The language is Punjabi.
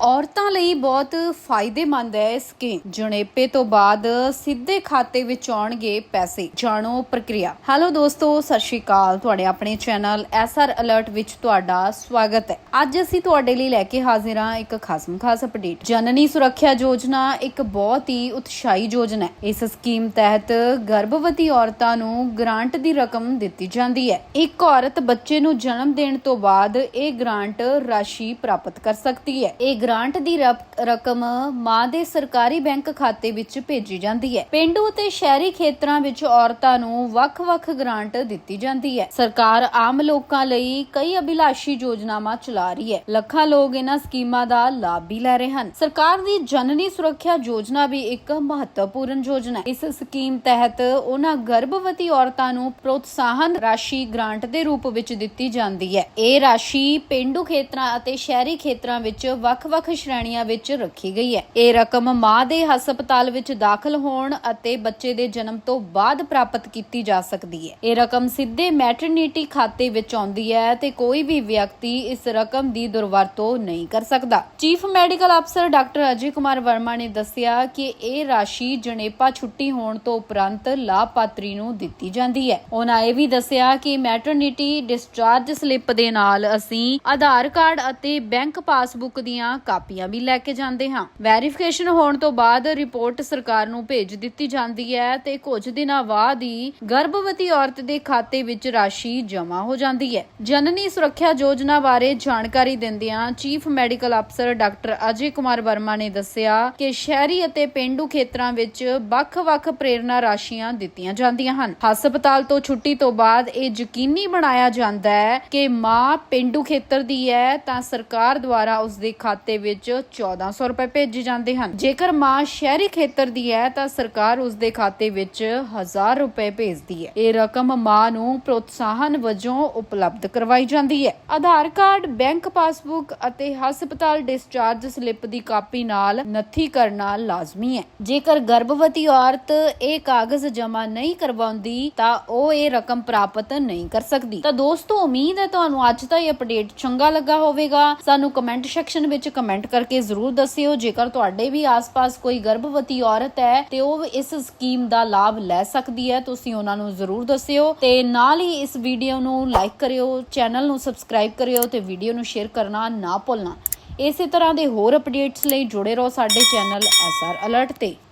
ਔਰਤਾਂ ਲਈ ਬਹੁਤ ਫਾਇਦੇਮੰਦ ਹੈ ਇਹ ਸਕੀਮ ਜਣੇਪੇ ਤੋਂ ਬਾਅਦ ਸਿੱਧੇ ਖਾਤੇ ਵਿੱਚ ਆਉਣਗੇ ਪੈਸੇ। ਜਾਣੋ ਪ੍ਰਕਿਰਿਆ। ਹੈਲੋ ਦੋਸਤੋ, ਸਤਿ ਸ਼੍ਰੀ ਅਕਾਲ। ਤੁਹਾਡੇ ਆਪਣੇ ਚੈਨਲ ਐਸਆਰ ਅਲਰਟ ਵਿੱਚ ਤੁਹਾਡਾ ਸਵਾਗਤ ਹੈ। ਅੱਜ ਅਸੀਂ ਤੁਹਾਡੇ ਲਈ ਲੈ ਕੇ ਹਾਜ਼ਰ ਹਾਂ ਇੱਕ ਖਾਸਮ ਖਾਸ ਅਪਡੇਟ। ਜਨਨੀ ਸੁਰੱਖਿਆ ਯੋਜਨਾ ਇੱਕ ਬਹੁਤ ਹੀ ਉਤਸ਼ਾਹੀ ਯੋਜਨਾ ਹੈ। ਇਸ ਸਕੀਮ ਤਹਿਤ ਗਰਭਵਤੀ ਔਰਤਾਂ ਨੂੰ ਗ੍ਰਾਂਟ ਦੀ ਰਕਮ ਦਿੱਤੀ ਜਾਂਦੀ ਹੈ। ਇੱਕ ਔਰਤ ਬੱਚੇ ਨੂੰ ਜਨਮ ਦੇਣ ਤੋਂ ਬਾਅਦ ਇਹ ਗ੍ਰਾਂਟ ਰਾਸ਼ੀ ਪ੍ਰਾਪਤ ਕਰ ਸਕਦੀ ਹੈ। ਇਹ ਗ੍ਰਾਂਟ ਦੀ ਰਕਮ ਮਾਂ ਦੇ ਸਰਕਾਰੀ ਬੈਂਕ ਖਾਤੇ ਵਿੱਚ ਭੇਜੀ ਜਾਂਦੀ ਹੈ। ਪਿੰਡੂ ਤੇ ਸ਼ਹਿਰੀ ਖੇਤਰਾਂ ਵਿੱਚ ਔਰਤਾਂ ਨੂੰ ਵੱਖ-ਵੱਖ ਗ੍ਰਾਂਟ ਦਿੱਤੀ ਜਾਂਦੀ ਹੈ। ਸਰਕਾਰ ਆਮ ਲੋਕਾਂ ਲਈ ਕਈ ਅਭਿਲਾਸ਼ੀ ਯੋਜਨਾਵਾਂ ਚਲਾ ਰਹੀ ਹੈ। ਲੱਖਾਂ ਲੋਕ ਇਹਨਾਂ ਸਕੀਮਾਂ ਦਾ ਲਾਭ ਵੀ ਲੈ ਰਹੇ ਹਨ। ਸਰਕਾਰ ਦੀ ਜਨਨੀ ਸੁਰੱਖਿਆ ਯੋਜਨਾ ਵੀ ਇੱਕ ਮਹੱਤਵਪੂਰਨ ਯੋਜਨਾ ਹੈ। ਇਸ ਸਕੀਮ ਤਹਿਤ ਉਹਨਾਂ ਗਰਭਵਤੀ ਔਰਤਾਂ ਨੂੰ ਪ੍ਰੋਤਸਾਹਨ ਰਾਸ਼ੀ ਗ੍ਰਾਂਟ ਦੇ ਰੂਪ ਵਿੱਚ ਦਿੱਤੀ ਜਾਂਦੀ ਹੈ। ਇਹ ਰਾਸ਼ੀ ਪਿੰਡੂ ਖੇਤਰਾਂ ਅਤੇ ਸ਼ਹਿਰੀ ਖੇਤਰਾਂ ਵਿੱਚ ਵੱਖ-ਵੱਖ ਸ਼੍ਰੇਣੀਆਂ ਵਿੱਚ ਰੱਖੀ ਗਈ ਹੈ। ਇਹ ਰਕਮ ਮਾਂ ਦੇ ਹਸਪਤਾਲ ਵਿੱਚ ਦਾਖਲ ਹੋਣ ਅਤੇ ਬੱਚੇ ਦੇ ਜਨਮ ਤੋਂ ਬਾਅਦ ਪ੍ਰਾਪਤ ਕੀਤੀ ਜਾ ਸਕਦੀ ਹੈ। ਇਹ ਰਕਮ ਸਿੱਧੇ ਮੈਟਰਨਿਟੀ ਖਾਤੇ ਵਿੱਚ ਆਉਂਦੀ ਹੈ ਤੇ ਕੋਈ ਵੀ ਵਿਅਕਤੀ ਇਸ ਰਕਮ ਦੀ ਦੁਰਵਰਤੋਂ ਨਹੀਂ ਕਰ ਸਕਦਾ। ਚੀਫ ਮੈਡੀਕਲ ਅਫਸਰ ਡਾਕਟਰ ਅਜੇ ਕੁਮਾਰ ਵਰਮਾ ਨੇ ਦੱਸਿਆ ਕਿ ਇਹ ਰਾਸ਼ੀ ਜਣੇਪਾ ਛੁੱਟੀ ਹੋਣ ਤੋਂ ਉਪਰੰਤ ਲਾਭਪਾਤਰੀ ਨੂੰ ਦਿੱਤੀ ਜਾਂਦੀ ਹੈ। ਉਹਨਾਂ ਇਹ ਵੀ ਦੱਸਿਆ ਕਿ ਮੈਟਰਨਿਟੀ ਡਿਸਚਾਰਜ ਸਲਿੱਪ ਦੇ ਨਾਲ ਅਸੀਂ ਆਧਾਰ ਕਾਰਡ ਅਤੇ ਬੈਂਕ ਪਾਸਬੁੱਕ ਦੀਆਂ ਕਾਪੀਆਂ ਵੀ ਲੈ ਕੇ ਜਾਂਦੇ ਹਾਂ। ਵੈਰੀਫਿਕੇਸ਼ਨ ਹੋਣ ਤੋਂ ਬਾਅਦ ਰਿਪੋਰਟ ਸਰਕਾਰ ਨੂੰ ਭੇਜ ਦਿੱਤੀ ਜਾਂਦੀ ਹੈ ਤੇ ਕੁਝ ਦਿਨਾਂ ਬਾਅਦ ਹੀ ਗਰਭਵਤੀ ਔਰਤ ਦੇ ਖਾਤੇ ਵਿੱਚ ਰਾਸ਼ੀ ਜਮ੍ਹਾਂ ਹੋ ਜਾਂਦੀ ਹੈ। ਜਨਨੀ ਸੁਰੱਖਿਆ ਯੋਜਨਾ ਬਾਰੇ ਜਾਣਕਾਰੀ ਦਿੰਦਿਆਂ ਚੀਫ ਮੈਡੀਕਲ ਅਫਸਰ ਡਾਕਟਰ ਅਜੇ ਕੁਮਾਰ ਵਰਮਾ ਨੇ ਦੱਸਿਆ ਕਿ ਸ਼ਹਿਰੀ ਅਤੇ ਪਿੰਡੂ ਖੇਤਰਾਂ ਵਿੱਚ ਵੱਖ-ਵੱਖ ਪ੍ਰੇਰਣਾ ਰਾਸ਼ੀਆਂ ਦਿੱਤੀਆਂ ਜਾਂਦੀਆਂ ਹਨ। ਹਸਪਤਾਲ ਤੋਂ ਛੁੱਟੀ ਤੋਂ ਬਾਅਦ ਇਹ ਯਕੀਨੀ ਬਣਾਇਆ ਜਾਂਦਾ ਹੈ ਕਿ ਮਾਂ ਪਿੰਡੂ ਖੇਤਰ ਦੀ ਹੈ ਤਾਂ ਸਰਕਾਰ ਦੁਆਰਾ ਉਸ ਦੇ ਖਾਤੇ ਵਿੱਚ 1400 ਰੁਪਏ ਭੇਜੇ ਜਾਂਦੇ ਹਨ। ਜੇਕਰ ਮਾਂ ਸ਼ਹਿਰੀ ਖੇਤਰ ਦੀ ਹੈ, ਤਾਂ ਸਰਕਾਰ ਉਸ ਦੇ ਖਾਤੇ ਵਿੱਚ 1000 ਰੁਪਏ ਭੇਜਦੀ ਹੈ। ਇਹ ਰਕਮ ਮਾਂ ਨੂੰ ਪ੍ਰੋਤਸਾਹਨ ਵਜੋਂ ਉਪਲਬਧ ਕਰਵਾਈ ਜਾਂਦੀ ਹੈ। ਆਧਾਰ ਕਾਰਡ, ਬੈਂਕ ਪਾਸਬੁੱਕ ਅਤੇ ਹਸਪਤਾਲ ਡਿਸਚਾਰਜ ਸਲਿੱਪ ਦੀ ਕਾਪੀ ਨਾਲ ਨੱਥੀ ਕਰਨਾ ਲਾਜ਼ਮੀ ਹੈ। ਜੇਕਰ ਗਰਭਵਤੀ ਔਰਤ ਇਹ ਕਾਗਜ਼ ਜਮ੍ਹਾਂ ਨਹੀਂ ਕਰਵਾਉਂਦੀ, ਤਾਂ ਉਹ ਇਹ ਰਕਮ ਪ੍ਰਾਪਤ ਨਹੀਂ ਕਰ ਸਕਦੀ। ਤਾਂ ਦੋਸਤੋ, ਉਮੀਦ ਹੈ ਤੁਹਾਨੂੰ ਅੱਜ ਦਾ ਇਹ ਅਪਡੇਟ ਚੰਗਾ ਲੱਗਾ ਹੋਵੇਗਾ। ਸਾਨੂੰ ਕਮੈਂਟ ਸੈਕਸ਼ਨ ਵਿੱਚ ਕਮੈਂਟ ਕਰਕੇ ਜ਼ਰੂਰ ਦੱਸਿਓ। ਜੇਕਰ ਤੁਹਾਡੇ ਵੀ ਆਸ-ਪਾਸ ਕੋਈ ਗਰਭਵਤੀ ਔਰਤ ਹੈ, ਤੇ ਉਹ ਇਸ ਸਕੀਮ ਦਾ ਲਾਭ ਲੈ ਸਕਦੀ ਹੈ, ਤੁਸੀਂ ਉਹਨਾਂ ਨੂੰ ਜ਼ਰੂਰ ਦੱਸਿਓ। ਤੇ ਨਾਲ ਹੀ ਇਸ ਵੀਡੀਓ ਨੂੰ ਲਾਈਕ ਕਰਿਓ, ਚੈਨਲ ਨੂੰ ਸਬਸਕ੍ਰਾਈਬ ਕਰਿਓ, ਤੇ ਵੀਡੀਓ ਨੂੰ ਸ਼ੇਅਰ ਕਰਨਾ ਨਾ ਭੁੱਲਣਾ। ਇਸੇ ਤਰ੍ਹਾਂ ਦੇ ਹੋਰ ਅਪਡੇਟਸ ਲਈ ਜੁੜੇ ਰਹੋ ਸਾਡੇ ਚੈਨਲ ਐਸਆਰ ਅਲਰਟ ਤੇ।